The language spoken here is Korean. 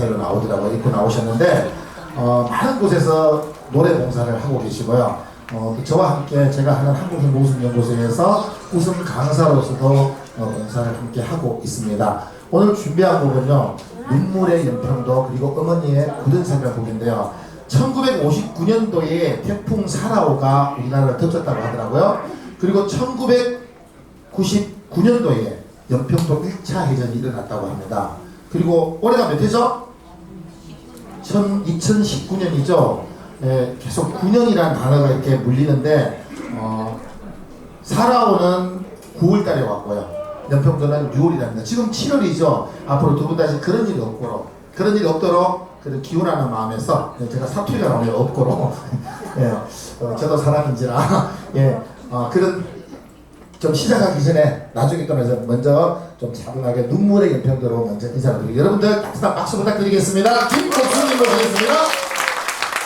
스타일로 나오더라고요. 입고 나오셨는데 어, 많은 곳에서 노래 봉사를 하고 계시고요. 어, 또 저와 함께 제가 하는 한국인모습연구소에서 우승 강사로서도 어, 봉사를 함께 하고 있습니다. 오늘 준비한 곡은요. 눈물의 연평도 그리고 어머니의 굳은 삶의 곡인데요. 1959년도에 태풍 사라오가 우리나라를 덮쳤다고 하더라고요. 그리고 1999년도에 연평도 1차 해전이 일어났다고 합니다. 그리고 올해가 몇 해죠? 2019년이죠. 예, 계속 9년이라는 단어가 이렇게 물리는데 어, 사라오는 9월달에 왔고요. 연평도는 6월이랍니다. 지금 7월이죠. 앞으로 두 분 다시 그런 일이 없도록 그런 일이 없도록 그런 기원하는 마음에서 예, 제가 사투리가 나오네요. 없고로 예, 어, 저도 사람인지라 예, 어, 그런 좀 시작하기 전에 나중에 떠나서 먼저 좀 차분하게 눈물의 연평도로 먼저 드리고 여러분들 박수 부탁드리겠습니다. 김